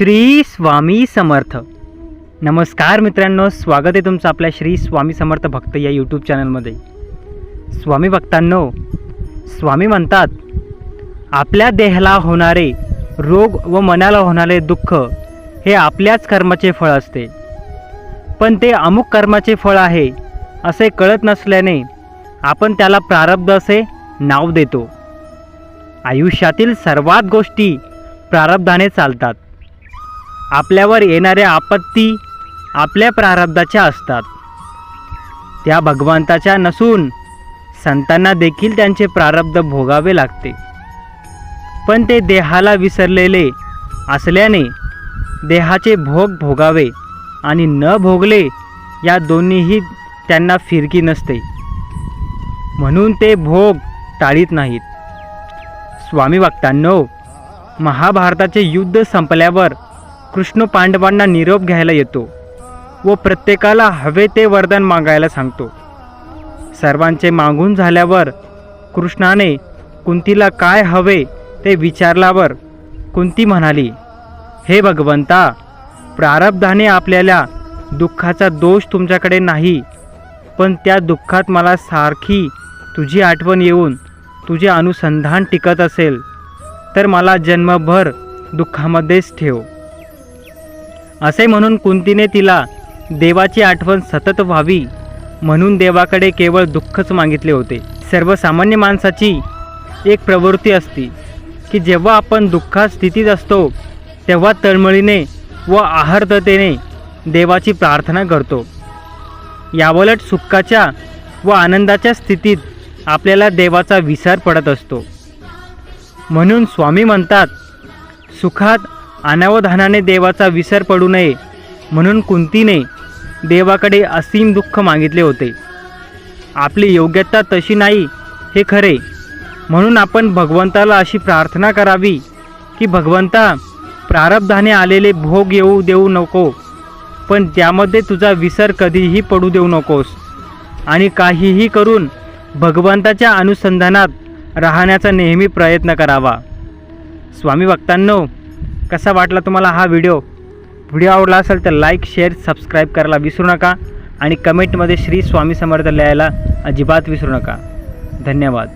श्री स्वामी समर्थ. नमस्कार मित्रांनो स्वागत आहे तुमचं आपल्या श्री स्वामी समर्थ भक्त या यूट्यूब चॅनलमध्ये स्वामी भक्तांनो स्वामी म्हणतात आपल्या देहाला होणारे रोग व मनाला होणारे दुःख हे आपल्याच कर्माचे फळ असते. पण ते अमुक कर्माचे फळ आहे असे कळत नसल्याने आपण त्याला प्रारब्ध असे नाव देतो. आयुष्यातील सर्वात गोष्टी प्रारब्धाने चालतात. आपल्यावर येणाऱ्या आपत्ती आपल्या प्रारब्धाच्या असतात. त्या भगवंताच्या नसून संतांना देखील त्यांचे प्रारब्ध भोगावे लागते. पण ते देहाला विसरलेले असल्याने देहाचे भोग भोगावे आणि न भोगले या दोन्हीही त्यांना फिरकी नसते. म्हणून ते भोग टाळीत नाहीत. स्वामी भक्तांनो महाभारताचे युद्ध संपल्यावर कृष्ण पांडवांना निरोप घ्यायला येतो व प्रत्येकाला हवे ते वरदान मागायला सांगतो. सर्वांचे मागून झाल्यावर कृष्णाने कुंतीला काय हवे ते विचारल्यावर कुंती म्हणाली हे भगवंता प्रारब्धाने आपल्याला दुःखाचा दोष तुमच्याकडे नाही पण त्या दुःखात मला सारखी तुझी आठवण येऊन तुझे अनुसंधान टिकत असेल तर मला जन्मभर दुःखामध्येच ठेव. असे म्हणून कुंतीने तिला देवाची आठवण सतत व्हावी म्हणून देवाकडे केवळ दुःखच मागितले होते. सर्वसामान्य माणसाची एक प्रवृत्ती असती की जेव्हा आपण दुःखात स्थितीत असतो तेव्हा तळमळीने व आहार्दतेने देवाची प्रार्थना करतो. यावलट सुखाच्या व आनंदाच्या स्थितीत आपल्याला देवाचा विसर पडत असतो. म्हणून स्वामी म्हणतात सुखात अनावधानाने देवाचा विसर पडू नये म्हणून कुंतीने देवाकडे असीम दुःख मागितले होते. आपली योग्यता तशी नाही हे खरे. म्हणून आपण भगवंताला अशी प्रार्थना करावी की भगवंता प्रारब्धाने आलेले भोग येऊ देऊ नको पण त्यामध्ये तुझा विसर कधीही पडू देऊ नकोस आणि काहीही करून भगवंताच्या अनुसंधानात राहण्याचा नेहमी प्रयत्न करावा. स्वामी भक्तांनो कसा वाटला तुम्हाला हा व्हिडिओ व्हिडिओ आवडला असेल तर लाईक शेअर सबस्क्राईब करायला विसरू नका आणि कमेंटमध्ये श्री स्वामी समर्थ लिहायला अजिबात विसरू नका. धन्यवाद.